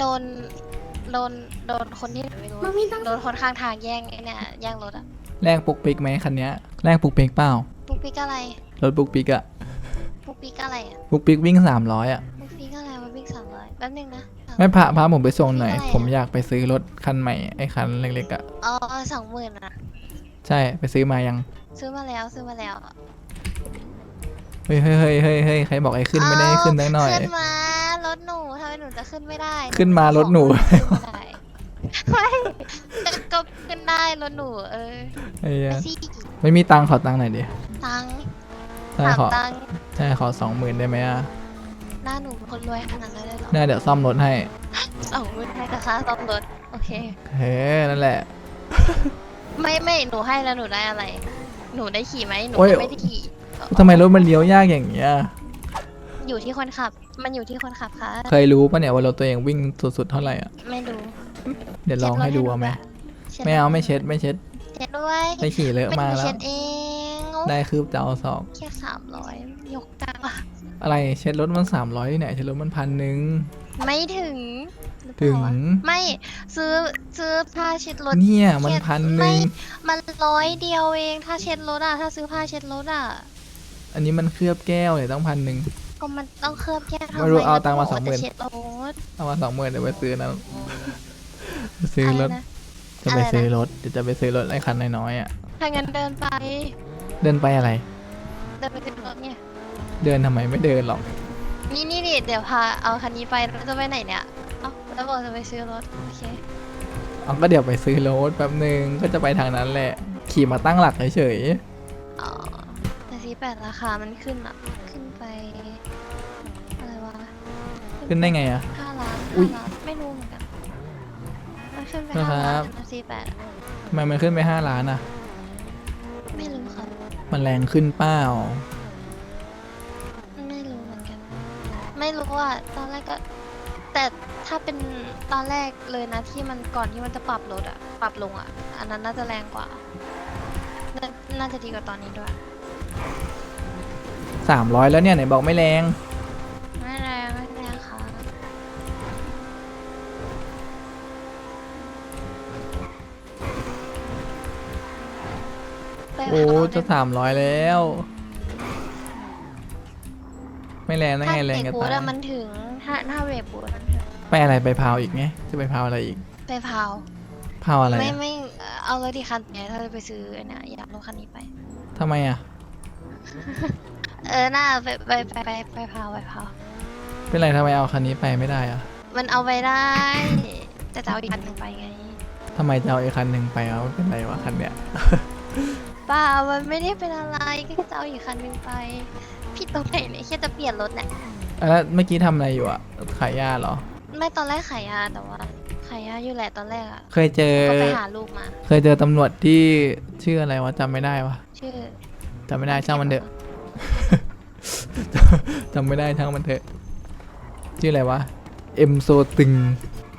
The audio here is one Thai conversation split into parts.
โดน โดน โดนคนที่ไหนไม่รู้ มันมีตั้งโดนคนข้างทางแย่งไอ้เนี่ยแย่งรถอะแลกปุกปิกไหมคันเนี้ยแลกปุกปิกเปล่าปุ๊กปิ๊กอะไรรถปุกปิกอะปุ๊กปิ๊กอะไรอะปุกปิกวิ่งสามร้อยอะปุ๊กปิ๊กอะไรวะบิ๊กสามร้อยแป๊บนึงนะไม่พาพาผมไปส่งหน่อยอะไรอะผมอยากไปซื้อรถคันใหม่ไอ้คันเล็กๆอะอ๋อสองหมื่นอะใช่ไปซื้อมายังซื้อมาแล้วซื้อมาแล้ว เฮ้ยเฮ้ยเฮ้ยเฮ้ยเฮ้ยใครบอกไอ้ขึ้นไม่ได้ขึ้นตั้งหน่อย ขึ้นมารถหนูทำไมหนูจะขึ้นไม่ได้ขึ้นมารถหนูขึ้นไม่ได้ไม่ก็ขึ้นได้รถหนู เออไอ้เหี้ยไปสิไม่มีตังค์ขอตังค์หน่อยดิตังค์ใช่ถามขอตังค์ใช่ขอสองหมื่นได้ไหมอะหน้าหนูเป็นคนรวยขนาดนั้นเลยเหรอเนี่ยเดี๋ยวซ่อมรถให้สองหมื่นให้กับค่าซ่อมรถโอเค เฮ้นั่นแหละ ไม่ไม่หนูให้แล้วหนูได้อะไร หนูได้ขี่ไหมหนูโอ้ย ก็ไม่ได้ขี่ ทำไมรถมันเลี้ยวยากอย่างเงี้ย อยู่ที่คนขับ มันอยู่ที่คนขับค่ะ เคยรู้ปะเนี่ยว่ารถตัวเองวิ่งสุดๆเท่าไหร่อะ ไม่รู้ เดี๋ยวลองให้ดูเอาไหมช็ดรถไม่เอาไม่เช็ดไม่เช็ด เช็ดด้วยไม่ขี่เลอะไม่มาหนูแล้เช็วดเอง ได้คืบจะเอาสองแค่สามร้อยยกตังค์อะอะไรเช็ดรถมันสามร้อยที่ไหนเช็ดรถมันพันหนึ่งไม่ถึงหรือเปถึล่างวะไม่ซื้อซื้อผ้าเช็ดรถเนี่ยมันเช็ดพันหไม่นึ่งมันร้อยเดียวเอง ถ้าเช็ดรถอะถ้าซื้อผ้าเช็ดรถอะ อันนี้มันเคลือบแก้วเนี่ยต้องพันหนึ่ง ก็มันต้องเคลือบแก้วทำไม่รู้ไมเอาแล้วตังค์มาบกว่สองหมื่นจะเช็ดรถ เอามาสองหมื่นเดี๋ยวไปซื้อนะไปซื้อรถอะไรนะจะไปซื้อรถเดี๋ยวจะไปซื้อรถไอ้คันน้อยๆอะ ถ้างั้นเดินไป เดินไปอะไร เดินไปซื้อรถเนี่ย เดินทำไมไม่เดินหรอก นี่นี่นี่เดี๋ยวพาเอาคันนี้ไปแล้วจะไปไหนเนี่ย เอ้าแล้วบอกจะไปซื้อรถ โอเค เอาก็เดี๋ยวไปซื้อรถแป๊บหนึ่งก็จะไปทางนั้นแหละ ขี่มาตั้งหลักเฉยอ๋อ แต่ซีแปดราคามันขึ้นอะขึ้นไปอะไรวะๆขึ้นได้ไงอะ ห้าล้านอุ๊ห้ายล้านไม่รู้เหมือนกันมันขึ้นไปนะห้าครัล้าบนนะซีแปดทำไมมันขึ้นไปห้าล้านอะ ไม่รู้ครับมันแรงขึ้นเป้าไม่รู้เหมือนกัน ไม่รู้ว่าตอนแรกก็ แต่ถ้าเป็นตอนแรกเลยนะที่มันก่อนที่มันจะปรับลดอะปรับลงอะอันนั้นน่าจะแรงกว่าน่าน่าจะดีกว่าตอนนี้ด้วย สามร้อยแล้วเนี่ยไหนบอกไม่แรง ไม่แรงไม่แรงค่ะไปโอ้เผาจะได้ไหมสามร้อยแล้ว ไม่แรงได้ถ้าไงแรงเบรกักนบูตาทอะยมันถึง ถ้าถ้าเบรกบูทมันถึงไปอะไรไปพาวอีกไงจะไปพาวอะไรอีกไปเผาพาวอะไรไม่อะไม่เอ่อเอารถที่คันเนี้ยถ้าจะไปซื้อไอ้เนี่ยอยากรถคันนี้ไป ทำไมอะ เออหน่าไปไปไปไปไปเผาไปเผาเป็นไรทำไมเอาคันนี้ไปไม่ได้อะมันเอาไปได้แต่จะเอาอีกคันหนึ่งไปไงทำไมจะเอาอีคันหนึ่งไปเอาเป็นไรวะคันเนี้ยเปล่ามันไม่ได้เป็นอะไรก็แค่จะเอาอีกคันหนึ่งไปผิดตรงไหนเนี่ยแค่จะเปลี่ยนรถเนี่ยแล้วเมื่อกี้ทำอะไรอยู่อะขายยาเหรอ ไม่ตอนแรกขายยาแต่ว่าขายยาอยู่แหละตอนแรกอะเคยเจอ ก็ไปหาลูกมา เคยเจอตำรวจที่ชื่ออะไรวะจำไม่ได้วะชื่อจำไม่ได้ช่างมันเถอะ จำไม่ได้ช่างมันเถอะ ชื่ออะไรวะ เอ็มโซตึง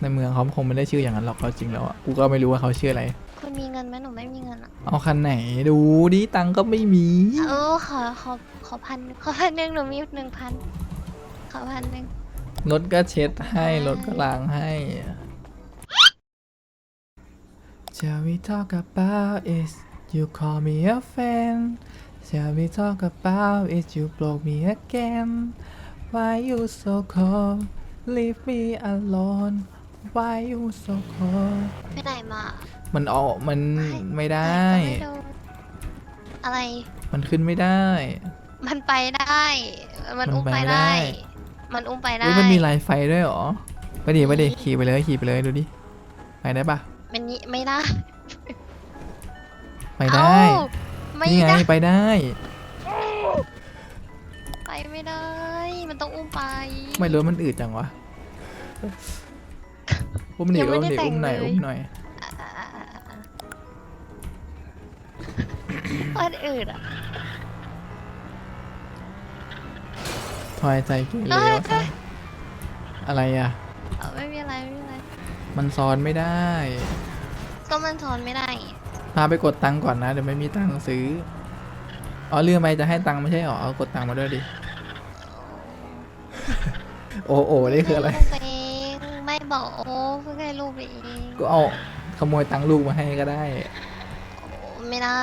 ในเมืองเขาคงไม่ได้ชื่ออย่างนั้นหรอกเขาจริงแล้วอะ กูก็ไม่รู้ว่าเขาชื่ออะไร คุณมีเงินไหมหนูไม่มีเงินอะเอาคันไหนดูดิตังค์ก็ไม่มี เออขอขอขอพันขอพันหนึ่งหนูมีหนึ่งพันขอพันหนึ่งรถก็เช็ดให้รถก็ล้างให้ Shall we talk about it you call me a fan Shall we talk about it you blow me again Why you so cold Leave me alone Why you so cold ไปไหนมา มันออกมันไม่ได้ ไม่โดนอะไร มันขึ้นไม่ได้ มันไปได้ มันมันอุ้มไปไปไม่ได้ได้ มันอุ้มไปได้เฮ้ยมันมีลายไฟด้วยเหรอ ไปดิไปดิขี่ไปเลยขี่ไปเลยดูดิ ไปได้ปะมันนี่ไม่ได้ ไปได้ เอ้า ไม่นี่ไงได้ ไปได้ ไปไม่ได้ มันต้องอุ้มไป ไม่รู้มันอืดจังวะอุ้มหนียังไม่อุ้มได้หนีแต่งอุ้มหน่อยเลย อุ้มหน่อยอะอะอะอะอะมันอื่นอะทอยใจเกเรเอ้ยวะซะอะไรอะ เอาไม่มีอะไรไม่มีอะไร มันซ้อนไม่ได้ ก็มันสอนไม่ได้ พาไปกดตังค์ก่อนนะเดี๋ยวไม่มีตังค์ซื้อ อ๋อลืมไปจะให้ตังค์ไม่ใช่หรอเอากดตังค์มาด้วยดิ โอ้โอ้นี่คืออะไรม่ด้งปเองไม่บอกโอ้เพิ่งให้ลูกไปเองก็เอาขโมยตังค์ลูกมาให้ก็ได้ โอ้ไม่ได้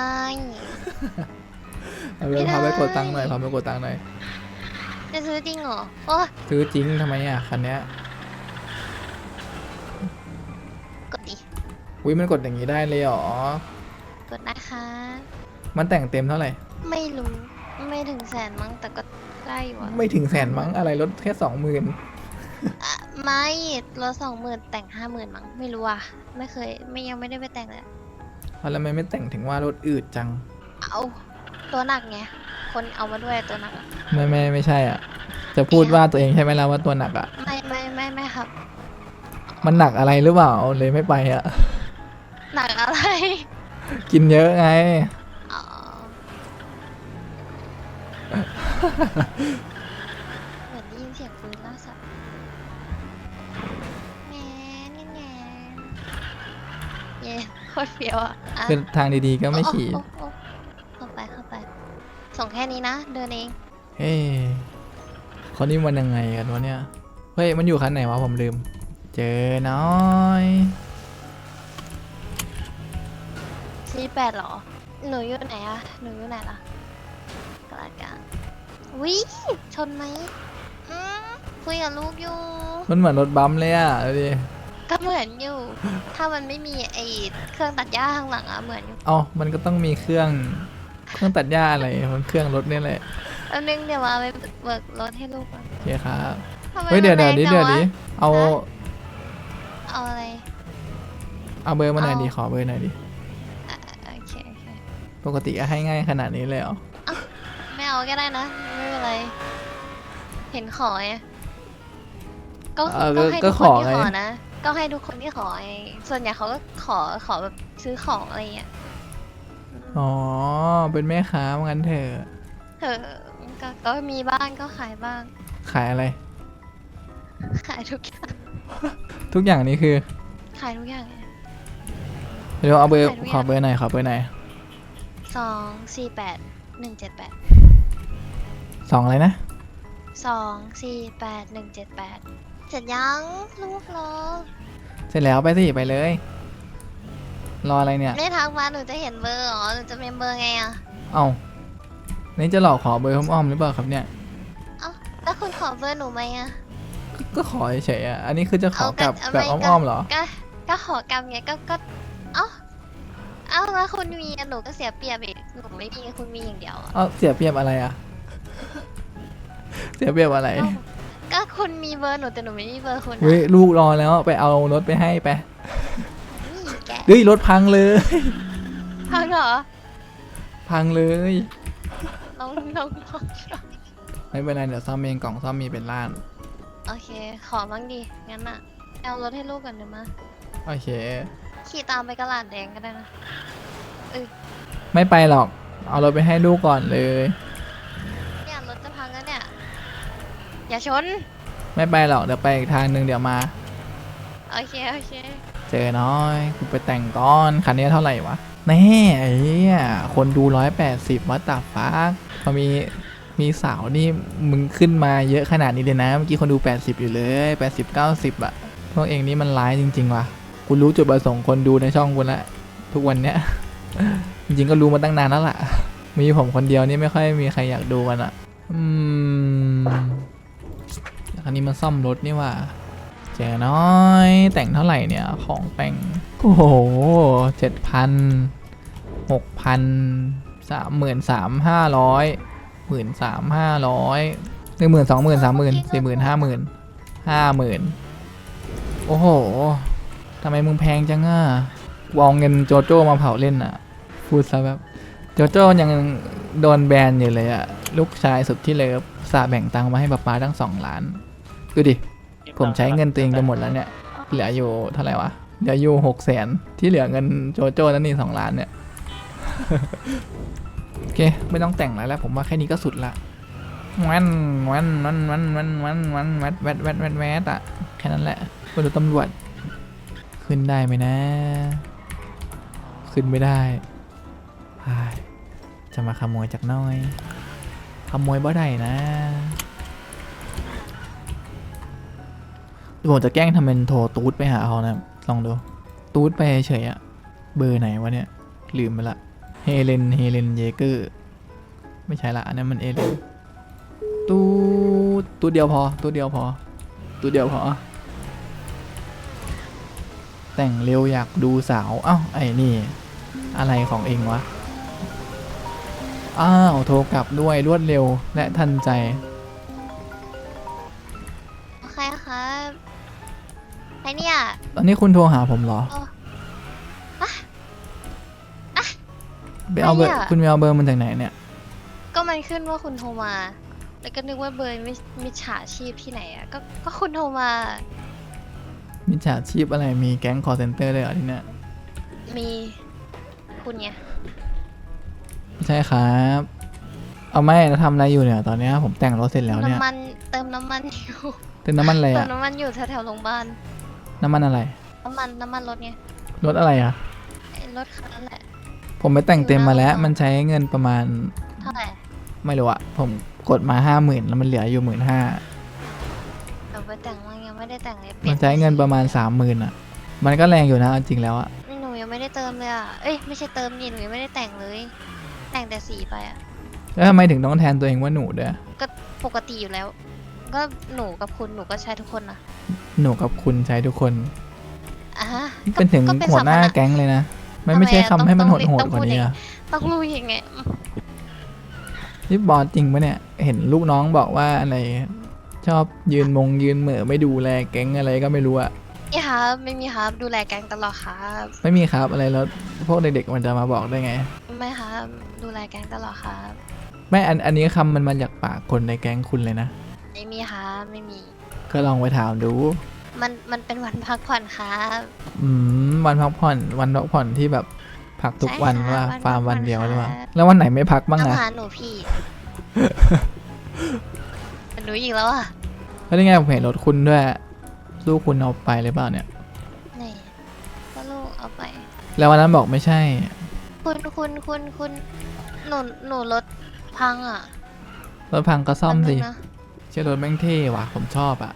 เอาไปไม่ได้ พาไปกดตังค์หน่อยพาไปกดตังค์หน่อย จะซื้อจริงเหรอโอ้ซื้อจริงทำไมอะคันเนี้ยกดดิอุ้ยมันกดอย่างนี้ได้เลยเหรอกดนะคะ มันแต่งเต็มเท่าไหร่ ไม่รู้ ไม่ถึงแสนมั้งแต่ก็ได้อยู่อะไม่ถึงแสนมั้งอะไรลดแค่สองหมื่นอะไม่รถสองหมื่นแต่งห้าหมื่นมั้งไม่รู้อะไม่เคย ไม่ยังไม่ได้ไปแต่งเลยอะแล้วทำไมไม่แต่งถึงว่ารถอืดจัง เอาตัวหนักไงคนเอามาด้วยตัวหนักอะไม่ไม่ไม่ใช่อะ จะพูดว่าตัวเองใช่ไหมล่ะว่าตัวหนักอะ ไม่ไม่ไม่ไม่ครับ มันหนักอะไรหรือเปล่าเลยไม่ไปอะ หนักอะไร กินเยอะไง เหมือนได้ยินเสียงปืนล่าสัตว์แงนแงนแงนเย้โคตรเฟี้ยวอะอะคือทางดีๆก็ไม่ขี่ โอ้โอ้โอ้เข้าไปเข้าไป ส่งแค่นี้นะ เดินเอง เฮ้ยคนนี้มันยังไงกันวะเนี่ย เฮ้ย มันอยู่คันไหนวะผมลืม เจอน้อยซีแปดหรอ หนูอยู่ไหนอะหนูอยู่ไหนล่ะกลางกลาง วิชนไหมอืมคุยกับลูกอยู่ มันเหมือนรถบัมป์เลยอะดูดิก็เหมือนอยู่ ถ้ามันไม่มีไอ้เครื่องตัดหญ้าข้างหลังอะเหมือนอยู่เอ้ามันก็ต้องมีเครื่องเครื่องตัดหญ้าอะไรมันเครื่องรถนี่แหละแล้วนึงเดี๋ยวมาไปเบิกรถให้ลูกก่อนโอเคครับทำไมเฮ้ยเดี๋ยวมัเดี๋ยวนแรงนี้จัเดี๋ยวงนี้วะเอาฮะเอาอะไรเอาเบอร์มาหน่อยเอาดิขอเบอร์หน่อยดิอะโอเคโอเค ปกติก็ให้ง่ายขนาดนี้เลยเหรอไม่ เอาก็ได้นะ ไม่เป็นไร เห็นขอไงก็เออก็ก็ให้ก็ทุกขคนอที่ไงขอนะ ก็ให้ทุกคนที่ขอไงส่วนใหญ่เขาก็ขอขอแบบซื้อของอะไรเงี้ยอ๋อ เป็นแม่ค้าว่างั้นเถอะเออก็ก็มีบ้างก็ขายบ้าง ขายอะไร ขายทุกอย่างทุกอย่างนี้คือขายทุกอย่างไง เดี๋ยวเอาเบอร์ขายทุกอย่าง ขอเบอร์หน่อยขอเบอร์หน่อยสองสี่แปดหนึ่งเจ็ดแปด สองอะไรนะสองสี่แปดหนึ่งเจ็ดแปดเสร็จยังลูกรอเสร็จแล้วไปสิไปเลย รออะไรเนี่ย ไม่ทักมาหนูจะเห็นเบอร์เหรอหนูจะเมมเบอร์ไงอะเอ้านี่จะหลอกขอเบอร์อ้อมๆหรือเปล่าครับเนี่ย เอ้าแล้วคุณขอเบอร์หนูไหมอะก็ก็ขอเฉยๆอะ อันนี้คือจะขอกลับเอาแบบไม่อ้อมๆเหรอ ก็ก็ขอกรรมไงก็ก็เอ้าเอ้าแล้วคุณมีอะหนูก็เสียเปรียบอีกหนูไม่มีคุณมีอย่างเดียวอะเอ้าเสียเปรียบอะไรอะ เสียเปรียบอะไรเอ้าก็คุณมีเบอร์หนูแต่หนูไม่มีเบอร์คุณเฮ้ยอะลูกรอแล้วไปเอารถไปให้ไปนี่แกเฮ้ยรถพังเลยพังเหรอพังเลยลองลองลองไม่เป็นไรเดี๋ยวซ่อมเองกล่องซ่อมมีเป็นล้านโอเค ขอบ้างดิงั้นอะเอารถให้ลูกก่อนเดี๋ยวมาโอเค ขี่ตามไปกระลาดแดงก็ได้นะไม่ไปหรอก เอารถไปให้ลูกก่อนเลยเนี่ย อย่าชน ไม่ไปหรอก เดี๋ยวไปอีกทางหนึ่งเดี๋ยวมา โอเค โอเค เจอน้อยกูไปแต่งก้อน คันนี้เท่าไหร่วะ แน่ไอ้เหี้ยคนดูร้อยแปดสิบวัตตาฟักพอมีมีสาวนี่มึงขึ้นมาเยอะขนาดนี้เลยนะ เมื่อกี้คนดู 80 อยู่เลย80 90อะพวกเองนี่มันร้ายจริง ๆ ว่ะกูรู้จุดประสงค์คนดูในช่องกูละทุกวันเนี้ย จริงๆก็รู้มาตั้งนานแล้วล่ะ มีผมคนเดียวนี่ไม่ค่อยมีใครอยากดูกันอะอืม คันนี้มันซ่อมรถนี่ว่าเจอน้อย แต่งเท่าไหร่เนี่ย ของแต่ง โอ้โหเจ็ดพันหกพันสามหมื่นสามห้าร้อยหมื่นสามห้าร้อยหนึ่งหมื่นสองหมื่นสามหมื่นสี่หมื่นห้าหมื่นห้าหมื่นโอ้โหทำไมมึงแพงจังอะวองเงินโจโจ้มาเผาเล่นอะ พูดซะแบบ โจโจ้ยังโดนแบนอยู่เลยอะ ลูกชายสุดที่เลิฟสาแบ่งตังค์มาให้ป๊าป๊าตั้งสองล้าน ดูดิ ผมใช้เงินตัวเองจะหมดแล้วเนี่ย เหลืออยู่เท่าไหร่วะ เหลืออยู่หกแสนที่เหลือเงินโจโจ้นั่นนี่สองล้านเนี่ย โอเค ไม่ต้องแต่งอะไรแล้ว ผมว่าแค่นี้ก็สุดละวันวันวันวันวันวันวันแวดแวดแวดแวดแวดอะแค่นั้นแหละไปดูตำรวจ ขึ้นได้ไหมนะ ขึ้นไม่ได้พายจะมาขโมยจากน้อย ขโมยบ่ได้นะ ผมจะแกล้งทำเป็นโทรตูดไปหาเขานะ ลองดู ตูดไปเฉยอะเบอร์ไหนวะเนี่ย ลืมไปละเฮเลนเฮเลนเยเกอร์ ไม่ใช่ละอันนั้นมันเอเลนตูดตูดเดียวพอตูดเดียวพอตูดเดียวพอ แต่งเร็วอยากดูสาว เอ้าไอ้นี่ อะไรของเองวะ อ้าว โทรกลับด้วยรวดเร็วและทันใจ อนนี้คุณโทรหาผมเหรออ๋ออะอะไปเอาเบอร์ไม่อะคุณไปเอาเบอร์มันจากไหนเนี่ย ก็มันขึ้นว่าคุณโทรมา แล้วก็นึกว่าเบอร์มิมิจฉาชีพที่ไหนอะ ก็ก็คุณโทรมา มิจฉาชีพอะไรมีแก๊งคอร์เซนเตอร์เลยเหรอที่เนี่ย มีคุณไงไม่ใช่ครับ เอาไม่แล้วทำอะไรอยู่เนี่ย ตอนเนี้ยผมแต่งรถเสร็จแล้วเนี่ย น้ำมันเติมน้ำมันอยู่ เติมน้ำมันอะไรเติมอะน้ำมันอยู่แถวๆโรงพยาบาล น้ำมันอะไร น้ำมันน้ำมันรถไงรถอะไรอะไอ้รถคันนั้นแหละ ผมไปแต่งเต็มมาแล้วอยู่หน้ามันใช้เงินประมาณ เท่าไหร่ไม่รู้อะผมกดมาห้าหมื่นแล้วมันเหลืออยู่หมื่นห้าเดี๋ยวไปแต่งมายังไม่ได้แต่งเลยมันใช้เงินประมาณสามหมื่นอะมันก็แรงอยู่นะเอาจริงแล้วอะหนูยังไม่ได้เติมเลยอะเอ้ยไม่ใช่เติมนี่หนูยังไม่ได้แต่งเลย แต่งแต่สีไปอะแล้วทำไมถึงต้องแทนตัวเองว่าหนูด้วยก็ปกติอยู่แล้ว ก็หนูกับคุณหนูก็ใช้ทุกคนนะหนูกับคุณใช้ทุกคนอะฮะเป็นถึงก็หัวหน้าสมณะแก๊งเลยนะมันไม่ใช่ทำไมอะคำให้มันต้โหองดโหดต้องกว่าพูดนี้อย่างอะต้องรู้ยังไงอืมนี่บอสจริงปะเนี่ย เห็นลูกน้องบอกว่าอะไร ชอบยืนมงยืนเหม่อไม่ดูแลแก๊งอะไรก็ไม่รู้อะนี่ครับไม่มีครับดูแลแก๊งตลอดครับ ไม่มีครับอะไรแล้วพวกเด็กๆมันจะมาบอกได้ไง ไม่ครับดูแลแก๊งตลอดครับ ไม่อันอันนี้คำมันมาจากปากคนในแก๊งคุณเลยนะ ไม่มีครับไม่มี ก็ลองไปถามดู มันมันเป็นวันพักผ่อนครับอืมวันพักผ่อนวันพักผ่อนที่แบบพักทุกวันใช่ค่ะว่าวันฟาร์มพักผ่อนวันเดียวหรือเปล่าค่ะแล้ววันไหนไม่พักบ้างต้องอะหาหนูพี่ หนูอีกแล้วอะแล้วนี่ไงผมเห็นรถคุณด้วย ลูกคุณเอาไปหรือเปล่าเนี่ย นี่ก็ลูกเอาไป แล้ววันนั้นบอกไม่ใช่ คุณคุณคุณคุณหนูหนูรถพังอะรถพังก็ซ่อมสิ แป๊บนึงนะ เชื่อรถแม่งเท่ว่ะผมชอบอะ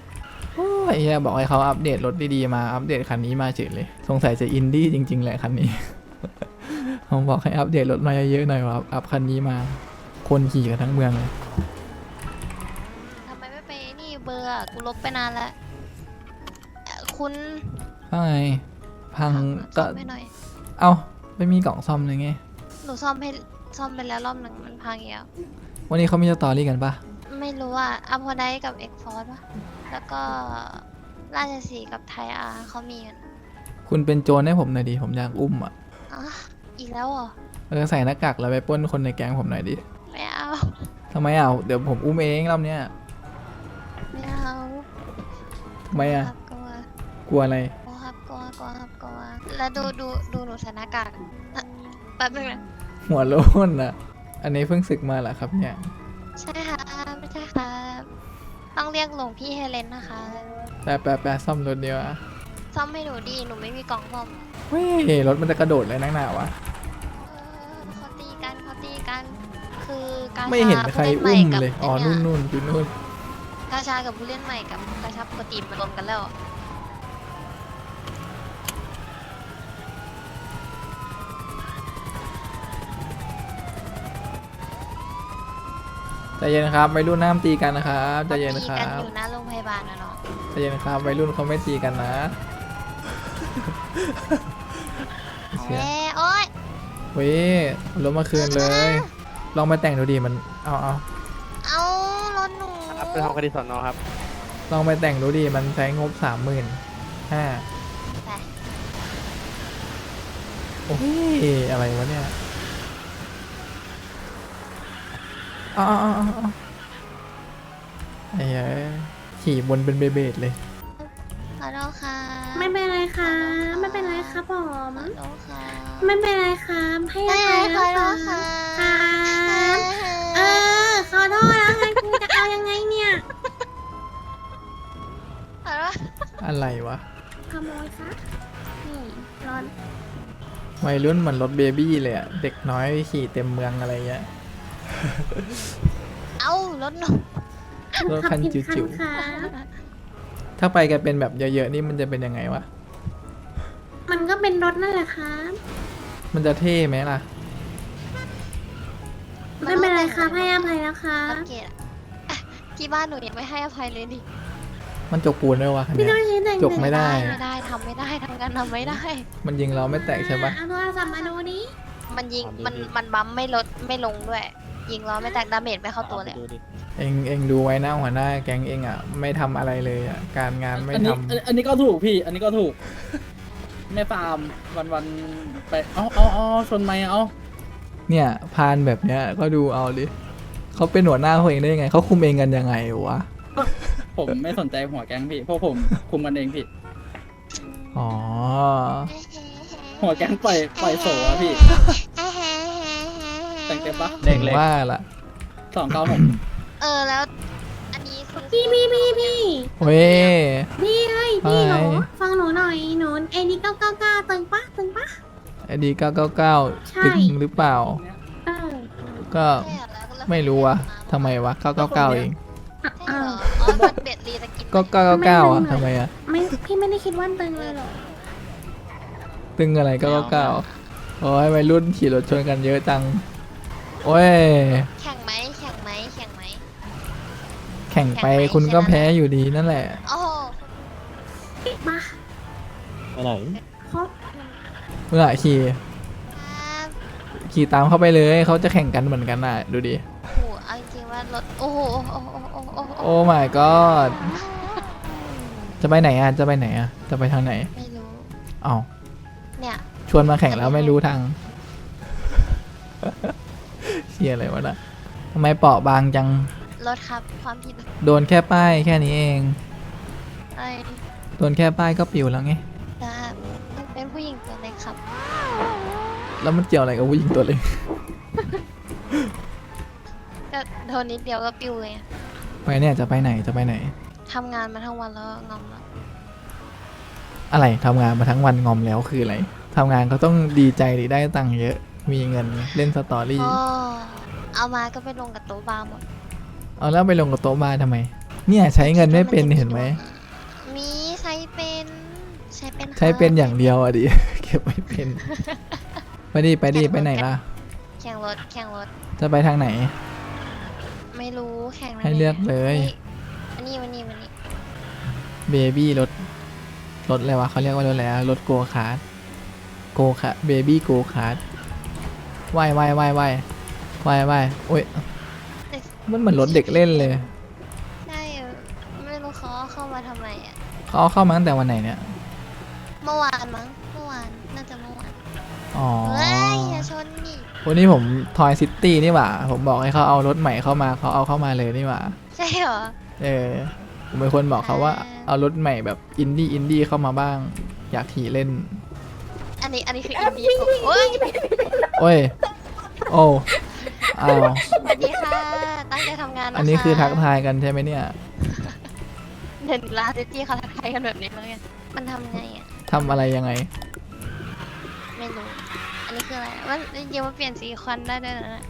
โอ้ยเฮียบอกให้เขาอัปเดตรถดีๆมาอัปเดตคันนี้มาเฉยเลย สงสัยจะอินดี้จริง ๆ แหละคันนี้ ผมบอกให้อัปเดตรถมาเยอะๆหน่อยว่าอัพคันนี้มา คนขี่กันทั้งเมืองเลยทำไมไม่ไปนี่เบอร์อะกูลบไปนานแล้วเอ่อคุณว่าไงพังซ่ก็อมให้หน่อยเอ้าไม่มีกล่องซ่อมเลยไง หนูซ่อมให้ซ่อมไปแล้วรอบหนึ่งมันพังอีกแล้ววันนี้เขามีสตอรี่กันปะ ไม่รู้ว่าอัพพอได้กับเอ็กฟอร์วะแล้วก็ราชสีห์กับไทยอาร์เขามีกันคุณเป็นโจรให้ผมหน่อยดิผมอยากอุ้มอะอะอีกแล้วเหรอเออใส่หน้ากากแล้วไปปล้นคนในแก๊งผมหน่อยดิไม่เอา ทำไมอะเดี๋ยวผมอุ้มเองรอบเนี้ยไม่เอาทำไมอะครับกลัวกลัวอะไรกลัวครับกลัวกลัวครับกลัวแล้วดูดูดูหนูใส่หน้ากากอะแป๊บนึงนะหัวโล้นอะ อันนี้เพิ่งศึกมาเหรอครับเนี่ย ใช่ค่ะไม่ใช่ครับต้องเรียกหลวงพี่เฮเลนนะคะ แปะแปะแปะซ่อมรถเดียวอะซ่อมให้หนูดีหนูไม่มีกล่องซ่อมเฮ้ยรถมันจะกระโดดเลยนักหนาวะ เออเขาตีกันเขาตีกัน คือการไม่เห็นใครผู้อุ้มนใหกับเลย อ๋อไนู่นนู่นอยู่นู่น กาชากับผู้เล่นใหม่กับกาชาปกติมารวมกันแล้ว ใจเย็นครับวัยรุ่นห้ามตีกันนะครับใจเย็นตีครักันบอยู่หน้าโรงพยาบาลนะเนาะใจเย็นครับวัยรุ่นเขาไม่ตีกันนะเชี่ยเอ้โอ๊ยเว้ยเอารถมาคืนเลย ลองไปแต่งดูดิมันเอาเอาเอารถหนูครับไปทำคดีสอนอครับ ลองไปแต่งดูดิมันใช้งบสามหมื่นห้าไปโอ้ยอะไรวะเนี่ย อ๋อาเอาเอาเอไอ้เหี้ยขี่บนเป็นเบเบดเลย ขอโทษค่ะไม่เป็นไรค่ะไม่เป็นไรครับผม ขอโทษค่ะไม่เป็นไรครับ ให้อไม่ภัยขแล้อโทค่ะค่ะบ เออ ขอโทษแล้วไงกูจะเอายังไงเนี่ยขอโทษอะไรวะขโมยคะนี่ร้อนวัยรุ่นเหมือนรถเบบี้เลยอะเด็กน้อยขี่เต็มเมืองอะไรเงี้ย เอารถหนูรถคันจิ๋วขับผิดคันค่ะถ้าไปกันเป็นแบบเยอะๆนี่มันจะเป็นยังไงวะ มันก็เป็นรถนั่นแหละครับมันจะเท่ไหมล่ะ ไม่เป็นไรครับให้อภัยแล้วครัอับปเกรดอะอะที่บ้านหนูยังไม่ให้อภัยเลยดิมันจกปูนด้วยวะคันพี่เนี้ต้อยงใช้แต่งจบไม่ได้ ไม่ได้ทำไม่ได้ทำงานทำไม่ได้ มันยิงเราไม่แตกใช่ปะเอาโทรศัพท์มาดูดิมันยิงมันมันบัมไม่ลดไม่ลงด้วย ยิงล้อไม่แตกดาเมจไม่เข้าตัวเลยอะเองเองดูไว้นะหัวหน้าแก๊งเองอะไม่ทำอะไรเลยอะการงานไม่อันทำนี้อันอันนี้ก็ถูกพี่ อันนี้ก็ถูก ไม่ฟาร์มวันวันๆไปเอาเอาเอาชนไหมเอาเนี่ยพานแบบเนี้ยก็ดูเอาดิเขาเป็นหัวหน้าเขาเองได้ยังไงเขาคุมเองกันยังไงวะผมไม่สนใจหัวแก๊งพี่เพราะผมคุมกันเองพี่ อ๋อหัวแก๊งปล่อยปล่อยโสอะพี่ แต่งเต็มปะเด็กว่าละสองเก้าหกเออแล้ว อันนี้คือพี่พี่พี่พี่เว้ย พี่เฮ้ยพี่หนูอะไรฟังหนูหน่อยหนูเอดีเก้าเก้าเก้าตึงปะตึงปะ ไอดีเก้าเก้าเก้าใช่ถึงหรือเปล่า เออก็ใช่เหรอแล้วแล้วไม่รู้วะทำไมวะเก้าเก้าเก้าเองใช่อ้าเหรวออ๋อมันเบ็ดรีตะกินก็เก้าเก้าเก้าอะทำไมอะ ไม่พี่ไม่ได้คิดว่าตึงเลยเหรอตึงอะไรเก้าเก้าเก้าโอ้ยวัยรุ่นขี่รถชนกันเยอะจัง โอ้ย แข่งไหมแข่งไหมแข่งไหม แข่งไปแข่งไหมคุณก็ชนะ แพ้อยู่ดีนั่นแหละ โอ้โหมาไปไหนครบเมื่อขี่ครับขี่ตามเข้าไปเลยเขาจะแข่งกันเหมือนกันน่ะ ดูดิ โอ้โหเอาจริงๆว่ารถโอ้โหโอ้โหโอ้โหโอ้โหโอ้ my god จะไปไหนอะ จะไปไหนอะ จะไปทางไหนไม่รู้เอ้าเนี่ยชวนมาแข่งแล้วไม่รู้ทาง เชียอะไรวะน่ะทำไมเปราะบางจัง รถครับความผิดโดนแค่ป้ายแค่นี้เอง ไอ้โดนแค่ป้ายก็ปิวแล้วไงครับเป็นผู้หญิงตัวเล็กครับ แล้วมันเกี่ยวอะไรกับผู้หญิงตัวเล็ก ก็โดนนิดเดียวก็ปิวเลยอะไปเนี่ยจะไปไหนจะไปไหน ทำงานมาทั้งวันแล้วงอมแล้วอะไรทำงานมาทั้งวันงอมแล้วคืออะไรทำงานก็ต้องดีใจดิได้ตังค์เยอะ มีเงินเล่นสตอรี่โอ้เอามาก็ไปลงกับโต๊ะบาร์หมดเอาแล้วไปลงกับโต๊ะบาร์ทำไม เนี่ยใช้เงินไม่เป็นเห็นไหม มีใช้เป็นใช้เป็นใช้เป็นครับอย่างเดียวอะดิ เก็บไม่เป็น ไปดิไปดิไปไหนล่ะ แข่งรถแข่งรถจะไปทางไหน ไม่รู้แข่งให้เลือกเลยอันนี้วันนี้วันนี้เบบี้รถ รถอะไรวะเขาเรียกว่ารถอะไรอะรถโกคาร์ดโกคาเบบี้โกคาร์ด ว่ายว่ายว่ายว่ายว่ายว่ายโอ้ยมันเหมือนรถเด็กเล่นเลยได้เออไม่รู้เขาเอาเข้ามาทำไมอะเขาเอาเข้ามาตั้งแต่วันไหนเนี่ย เมื่อวานมั้งเมื่อวานน่าจะเมื่อวานอ๋อเฮ้ยอย่าชนนี่วันนี้ผมทอยซิตี้นี่หว่า ผมบอกให้เขาเอารถใหม่เข้ามาเขาเอาเข้ามาเลยนี่หว่า ใช่ใช่เหรอ เออ ผมเป็นคนบอกเขาว่าอ่า เอารถใหม่แบบอินดี้อินดี้เข้ามาบ้าง อยากขี่เล่น อันนี้อันนี้คืออินดี้โอ้ยโอ้ยโอ้อ้าวสวัสดีค่ะ ตั้งใจทำงานนะคะอันนี้คือทักทายกันใช่ไหมเนี่ยเห็นลาเจจี้เขาทักทายกันแบบนี้แล้วไงมันทำไงอะทำอะไรยังไง ไม่รู้ อันนี้คืออะไรมันจริงๆมันเปลี่ยนสีควันได้ด้วยนะ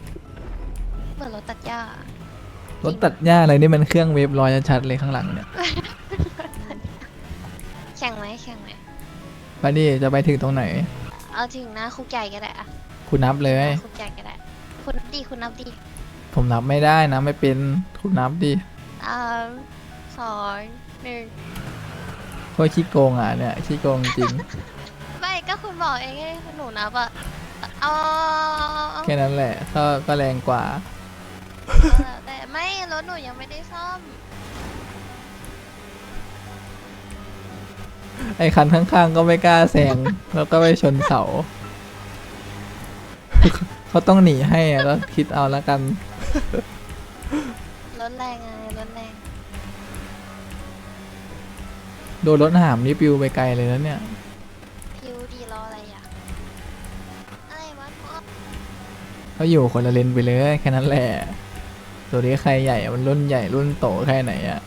เหมือนรถตัดหญ้ารถตัดหญ้าอะไรนี่มันเครื่องเวฟลอยชัดๆเลยข้างหลังเนี่ย แข่งไหมแข่งไหม ไปดิจะไปถึงตรงไหน เอาถึงนะคุกใหญ่ก็ได้อะคุณนับเลย คุกใหญ่ก็ได้ คุณนับดีคุณนับดีผมนับไม่ได้นะไม่เป็นคุณนับดิสามสองหนึ่งโคตรขี้โกงอะเนี่ยขี้โกงจริง ไม่ก็คุณบอกเองไงหนูนับอะเอาเอาแค่นั้นแหละก็ก็แรงกว่าเอาแต่ไม่รถหนูยังไม่ได้ซ่อม ไอ้คันข้างๆก็ไม่กล้าแซงแล้วก็ไปชนเสา เขาต้องหนีให้อะก็คิดเอาแล้วกัน รถแรงไงรถแรงโดนรถหามนี่ปิวไปไกลเลยแล้วเนี่ย พิวดีรออะไรอะอะไรวะพ่อเขาอยู่คนละเลนไปเลยแค่นั้นแหละ ตัวนี้ใครใหญ่อะมันรุ่นใหญ่รุ่นโตแค่ไหนอะ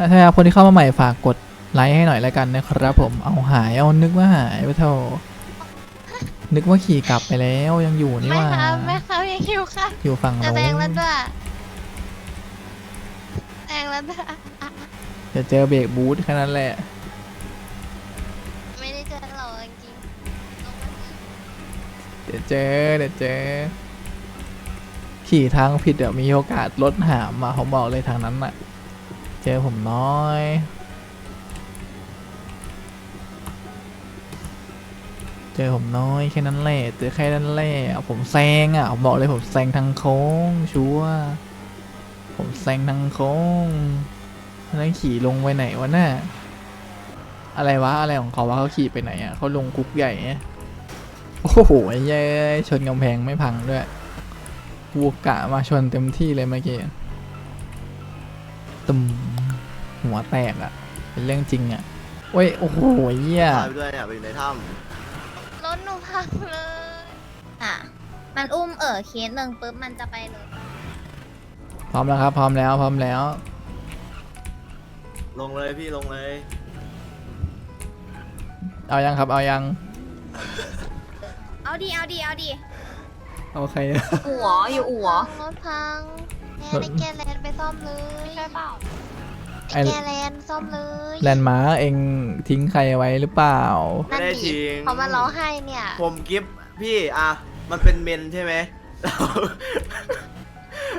ถ้าถ้าคนที่เข้ามาใหม่ฝากกดไลค์ให้หน่อยแล้วกันนะครับผมเอาหายเอานึกว่าหายไปเท่า นึกว่าขี่กลับไปแล้วยังอยู่นี่ไม่หว่าครับไม่ครับยังคิวค่ะอยู่ฝั่งจะโน้แซงแล้วนด้วยแรงแล้วนะเดี๋ยวเจอเบรกบูทแค่นั้นแหละ ไม่ได้เจอหรอกจริงๆลงมาสิเดี๋ยวเจอเดี๋ยวเจอ ขี่ทางผิดเดี๋ยวมีโอกาสรถหามมาผมบอกเลยทางนั้นน่ะ เจอผมน้อย เจอผมน้อยแค่นั้นแหละเจอแค่นั้นแหละผมแซงอะผมบอกเลยผมแซงทางโค้งชัวผมแซงทางโค้งแล้วขี่ลงไปไหนวะน่ะอะไรวะอะไรของเขาวะเขาขี่ไปไหนอะเขาลงกุ๊กใหญ่โอ้โหไอ้เย้ยชนกำแพงไม่พังด้วยวัวกะมาชนเต็มที่เลยเมื่อกี้ตุ่ม หัวแตกอะเป็นเรื่องจริงอะเว้ยโอ้โหเหี้ยตายไปด้วยเนี่ยไปอยู่ในถ้รถหนูพังเลย อะ มันอุ้มเอ๋อเคสหนึ่งปุ๊บมันจะไปเลย พร้อมแล้วครับ พร้อมแล้วพร้อมแล้วำลงเลยพี่ลงเลยเอายังครับเอายังเอาดีเอาดีเอาดีเอาใคร อู่หรออยู่อู่หรอรถพังแอนไอแกแลนไปซ่อมเลย ใช่เปล่า ไอ้ไอแกแลนซ่อมเลยแลนด์มาร์คเองทิ้งใครไว้หรือเปล่า ไม่ได้ทิ้งเขามาร้องไห้เนี่ยผมกิฟต์พี่อะมันเป็นเมนใช่ไหม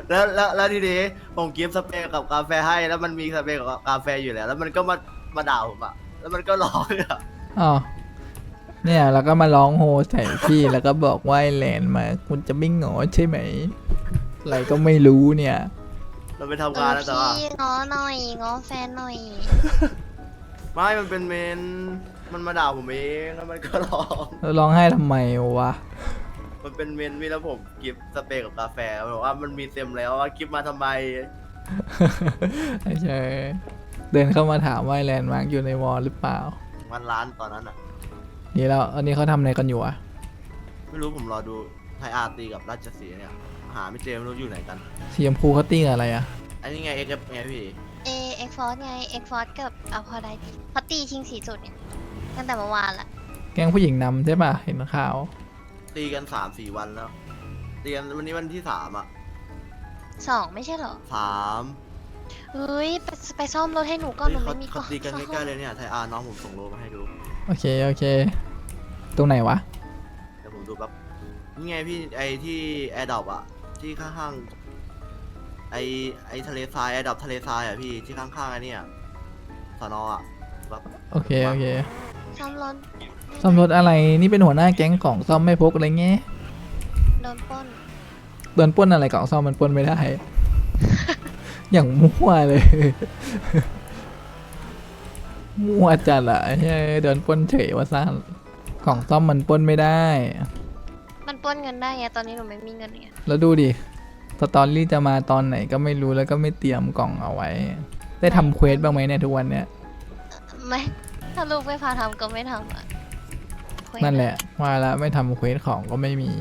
แล้วแล้วแล้วทีนี้ผมกิฟต์สเปรย์กับกาแฟให้ แล้วมันมีสเปรย์กับกาแฟอยู่แล้ว แล้วมันก็มามาด่าผมอะแล้วมันก็ร้องอะอ๋อ เนี่ยแล้วก็มาร้องโฮใส่พี่ แล้วก็บอกว่าไอ้แลนด์มาร์คคุณจะไม่หงอใช่ไหม อะไรก็ไม่รู้เนี่ย เราไปทำเองานอแล้วแต่ว่า พี่ง้อหน่อยง้อแฟนหน่อย ไม่มันเป็นเมน มันมาด่าผมเองแล้วมันก็ร้อง แล้วร้องไห้ทำไมวะ มันเป็นเมนพี่แล้วผมกิฟต์สเปรย์กับกาแฟบอกว่ามันมีเต็มแล้วว่ากิฟต์มาทำไม ไอ้เชยเดินเข้ามาถามว่าไอ้แลนด์มาร์คอยู่ในวอลหรือเปล่า มันร้านตอนนั้นอะ นี่แล้วอันนี้เขาทำอะไรกันอยู่อะไม่รู้ผมรอดู ไทยอาร์ตีกับราชสีห์เนี่ย หาไม่เจอไม่รู้อยู่ไหนกัน สีชมพูเขาตีกับอะไรอะอันนี้ไงเอ็กซ์ไงพี่ เอเอ็กฟอร์ไงเอ็กฟอร์กับอพอไดตีเขาตีชิงสีสุดเนี่ยตั้งแต่เมื่อวานละแก๊งผู้หญิงนำใช่ป่ะ เห็นข่าว ตีกันสามสี่วันแล้วตีกันวันนี้วันที่สามอะสองไม่ใช่เหรอสามเฮ้ยไปไปซ่อมรถให้หนูก่อนหนูเฮ้ยไม่เขามีก่อนเขาตีกันใกล้ๆเลยเนี่ยไทยอาร์น้องผมส่งโลมาให้ดูโอเค โอเค ตรงไหนวะ เดี๋ยวผมดูแป๊บ นี่ไงพี่ไอที่แอร์ดอปอะที่ข้างๆไอไอทะเลทรายแอร์ดอปทะเลทรายอะพี่ที่ข้างๆไอเนี่ยสอนอะแบบโอเค โอเคซ่อมรถซ่อมรถอะไรนี่เป็นหัวหน้าแก๊งกล่องซ่อมไม่พกอะไรเงี้ยโดนปล้นโดนปล้นอะไรกล่องซ่อมมันปล้นไม่ได้ อย่างมั่วเลย มั่วจัดอะเฮ้ยโดนปล้นเฉยว่าซ่านกล่องซ่อมมันปล้นไม่ได้ มันปล้นเงินได้ไงตอนนี้หนูไม่มีเงินไงแล้วดูดิ สตอรี่จะมาตอนไหนก็ไม่รู้แล้วก็ไม่เตรียมกล่องเอาไว้ ได้ทำเควสบ้างไหมเนี่ยทุกวันเนี่ย ไม่ถ้าลูกไม่พาทำก็ไม่ทำอะคุยนั่นแหละ ว่าแล้วไม่ทำเควสของก็ไม่มี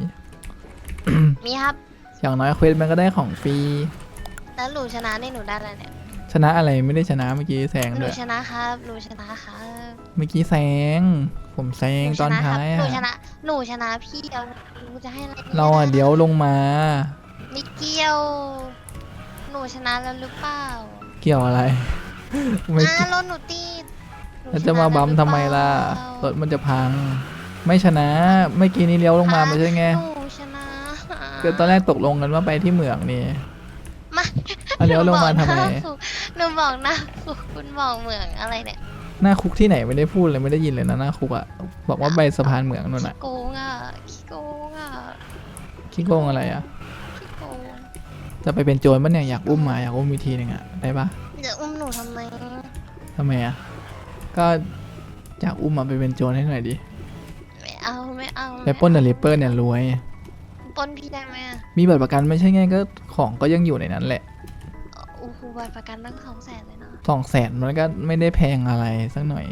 มีครับ อย่างน้อยเควสมันก็ได้ของฟรี แล้วหนูชนะนี่หนูได้อะไรเนี่ยชนะอะไรไม่ได้ชนะเมื่อกี้แซงหนูด้วย ชนะครับหนูชนะครับเมื่อกี้แซง ผมแซงหนูตอนชะท้ายหนูอะชนะหนูชนะพี่เอาหนูจะให้อะไรเราอะเดี๋ยวลงมาไม่เกี่ยว หนูชนะแล้วหรือเปล่าเกี่ยวอะไร ไม่อ่ารถหนูตีดหนูแล้วจะมาบัมทำไมล่ะรถมันจะพัง ไม่ชนะเมื่อกี้นี้เลี้ยวลงมาไม่ใช่ไงหนูชนะก็ตอนแรกตกลงกันว่าไปที่เหมืองนี่ไม่เอาเลี้ยวลงมาทำไมหนูบอกหน้าคุกคุณบอกเหมืองอะไรเนี่ย หน้าคุกที่ไหนไม่ได้พูดเลยไม่ได้ยินเลยนะหน้าคุกอะบอกว่าไปสะพานเหมืองนู่นขี้อะโกงอะขี้โกงอะขี้โกงอะไรอะขี้โกงจะไปเป็นโจรปะเนี่ยอยากอุ้มหมาอยากอุ้มวิธีหนึ่งอะได้ปะจะอุ้มหนูทำไมทำไมอะก็อยากอุ้มมาไปเป็นโจรให้หน่อยดิไม่เอาไม่เอาไปปล้นเดลิเปอร์เนี่ยรวยปล้นพี่ได้ไหมอะมีบัตรประกันไม่ใช่ไงก็ของก็ยังอยู่ในนั้นแหละโอ้โหบัตรประกันตั้งสองแสนเลยนะ สองแสนมันก็ไม่ได้แพงอะไรสักหน่อย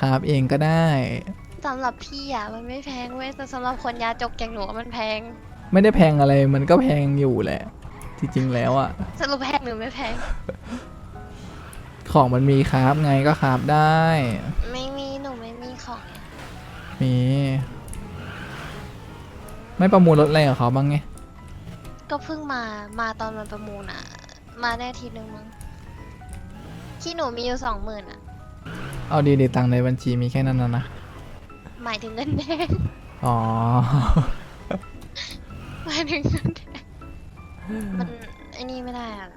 ครับเองก็ได้สำหรับพี่อะมันไม่แพงเว้ยแต่สำหรับคนยาจกอย่างหนูอะมันแพง ไม่ได้แพงอะไรมันก็แพงอยู่แหละ จริงๆแล้วอะสรุปแพงหรือไม่แพง ของมันมีครับไงก็ครับได้ ไม่มีหนูไม่มีของไงมี ไม่ประมูลรถอะไรกับเขาบ้างไงก็เพิ่งมามาตอนมันประมูลอะ มาได้อาทีนึงมั้ง ที่หนูมีอยู่สองหมื่นอะเอาดีดีตังค์ในบัญชีมีแค่นั้นนะนะ หมายถึงเงินแดง อ๋อ หมายถึงเงินแดงมันไอ้นี่ไม่ได้อะ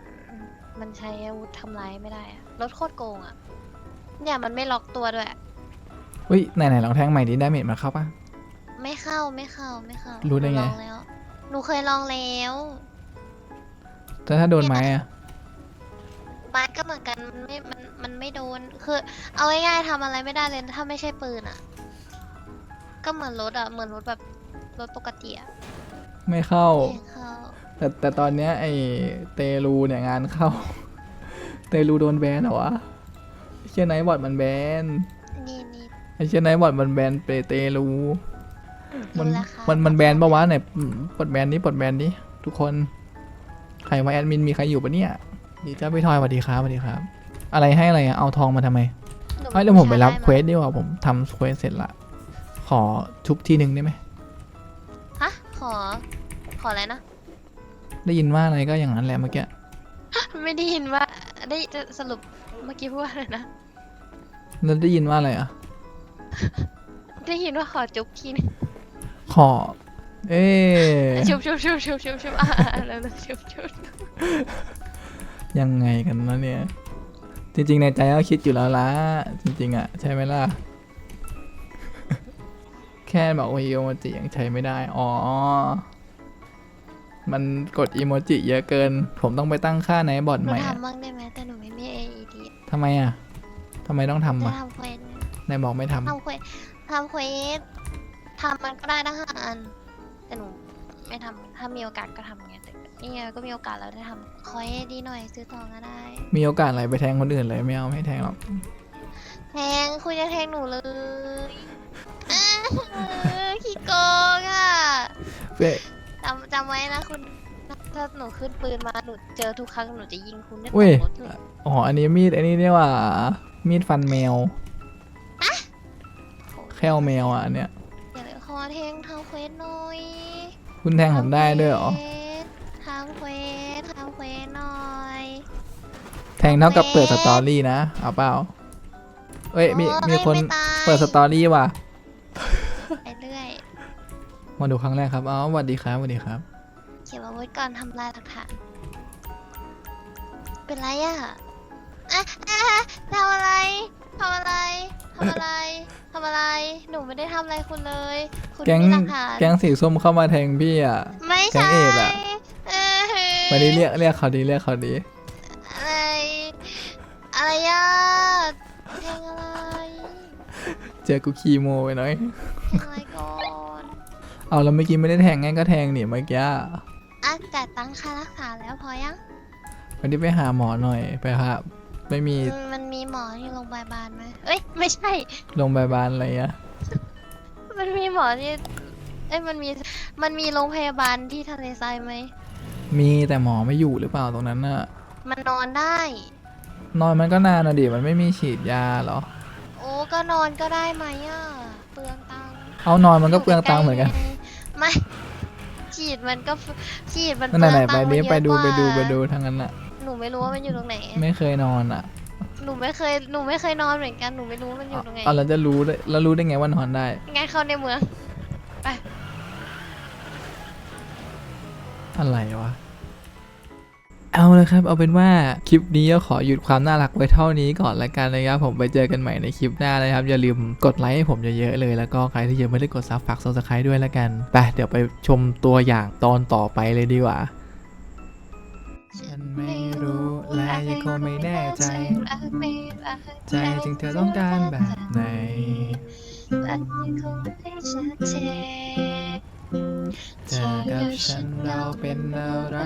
มันใช้อาวุธทำร้ายไม่ได้อะรถโคตรโกงอะเนี่ยมันไม่ล็อกตัวด้วย อุ้ยไหนไหนลองแทงใหม่ดิได้เมจมาเข้าปะ ไม่เข้าไม่เข้าไม่เข้ารู้ได้ไง หนูลองแล้วหนูเคยลองแล้ว แต่ถ้าโดนไม้อะ ไม้ก็เหมือนกันมันไม่มันมันไม่โดนคือเอาง่ายๆทำอะไรไม่ได้เลยถ้าไม่ใช่ปืนอะก็เหมือนรถอะเหมือนรถแบบรถปกติอะไม่เข้าไม่เข้าแต่แต่ตอนเนี้ยไอเตลูเนี่ยงานเข้า เตลูโดนแบนเหรอวะไอ้เชี่ยไนท์บอดมันแบนนี่นี่ ไอเชี่ยไนท์บอดมันแบนเปเตลูมันรู้แล้วค่ะ มันมันแบนปะวะไหนอืมปลดแบนนี้ปลดแบนนี้ทุกคน ใครมาแอดมินมีใครอยู่ปะเนี่ย ดีจ้าพี่ทอยสวัสดีครับสวัสดีครับ อะไรให้อะไรอะเอาทองมาทำไมหนูเฮ้ยเดี๋ยวผมไปรับด้าเควสดีกว่าผมทำเควสเสร็จละ ขอชุบทีหนึ่งได้ไหม ฮะ ขอ ขออะไรนะ ได้ยินว่าอะไรก็อย่างนั้นแหละเมื่อกี้ ไม่ได้ยินว่า ได้จะสรุปเมื่อกี้พูดว่าอะไรนะ แล้วได้ยินว่าอะไรอะ ได้ยินว่าขอจุ๊บทีนึงขอ เอ๊ะ ชุบชุบชุบชุบชุบชุบอ่าแล้วชุบชุบ ยังไงกันนะเนี่ย จริง ๆ ในใจก็คิดอยู่แล้วละจริง ๆอะใช่ไหมล่ะ แค่บอกว่าอีโมจิยังใช้ไม่ได้ อ๋อ มันกดอีโมจิเยอะเกิน ผมต้องไปตั้งค่าในบอทหนูใหม่อะทำบ้างได้ไหมแต่หนูไม่มี AED ทำไมอะทำไมต้องทำจะอะทำเควสไหมนายบอกไม่ทำ ทำเควสทำเควสทำมันก็ได้ทั้งห้าอันแต่หนูไม่ทำถ้ามีโอกาสก็ทำไงแต่ นี่ไงก็มีโอกาสแล้วได้ทำคอยดีหน่อยซื้อต่อก็ได้ มีโอกาสอะไรไปแทงคนอื่นเลยไม่เอาไม่แทงหรอกแทงคุณจะแทงหนูเลยอ้าวขี้โกงอะเว้ยจำจำไว้นะคุณ ถ้าหนูขึ้นปืนมาหนูเจอทุกครั้งหนูจะยิงคุณด้วยอุ้ยรถเลยอ๋ออันนี้มีดอันนี้เรียกว่า มีดฟันแมวแค่เอาแมวอะอันเนี้ยอย่าเลยขอแทงทำเควสหน่อยคุณแทงผมได้ด้วยเหรอ ทำเคว สทำเควสหน่อยแทงเท่ากับเปิดสตอรี่นะ เอาเปล่าเอ้ยมีโอ้มีคนไตายเปิดสตอรี่ว่ะ ไปเรื่อยมาดูครั้งแรกครับ อ๋อสวัสดีครับสวัสดีครับเขียนอาวุธก่อนทำลายหลักฐานเป็นไรอะอะอะทำอะไรทำอะไรทำอะไรทำอะไร หนูไม่ได้ทำอะไรคุณเลย คุณแก๊งมีหลักฐานแก๊งสีส้มเข้ามาแทงพี่อะ ไม่แก๊งใช่เอดอะเออ วันนี้เรียกเรียกเขาดีเรียกเขาดีอะไร อะไรอะเพลงอะไรเจอกูคีโมไปหน่อย เพลงอะไรก่อนเอาแล้วเมื่อกี้ไม่ได้แทงไงก็แทงนี่เมื่อกี้อะจ่ายตังค่ารักษาแล้วพอยังวันนี้ไปหาหมอหน่อยไปหาไม่มีอืมมันมีหมอที่โรงพยาบาลไหมเอ้ยไม่ใช่ โรงพยาบาลอะไรอะมันมีหมอที่ เอ้ยมันมี มันมีโรงพยาบาลที่ทะเลทรายไหม มีแต่หมอไม่อยู่หรือเปล่าตรงนั้นน่ะ มันนอนได้ นอนมันก็นานนะดิมันไม่มีฉีดยาเหรอ โอ้ก็นอนก็ได้ไหมอะเปลืองตังค์เอานอนมันก็เปลืองตังค์เหมือนกันยู่ใล้ๆไไม่ฉีดมันก็ฉีดมันนั่เปนลืไหนองๆไปตังค์ดิมันเยอะไปดูกว่าไปดูไปดูทั้งนั้นอะ หนูไม่รู้ว่ามันอยู่ตรงไหน ไม่เคยนอนอะ หนูไม่เคยหนูไม่เคยนอนเหมือนกันหนูไม่รู้ว่ามันอยู่ตรงไหนเอาเราจะรู้ได้แล้วรู้ได้ไงว่านอนได้ งั้นเข้าในเมืองไป อะไรวะ เอาละครับ เอาเป็นว่าคลิปนี้ก็ขอหยุดความน่ารักไว้เท่านี้ก่อนละกันนะครับ ผมไปเจอกันใหม่ในคลิปหน้านะครับ อย่าลืมกดไลค์ให้ผมเยอะๆเลย แล้วก็ใครที่ยังไม่ได้กดซับฝากซับสไครต์ด้วยละกัน ไป เดี๋ยวไปชมตัวอย่างตอนต่อไปเลยดีกว่า ฉันไม่รู้และยังคงไม่แน่ใจ ใจจริงเธอต้องการแบบไหนและยังคงไม่ชัดเจน เธอกับฉันเราเป็นอะไร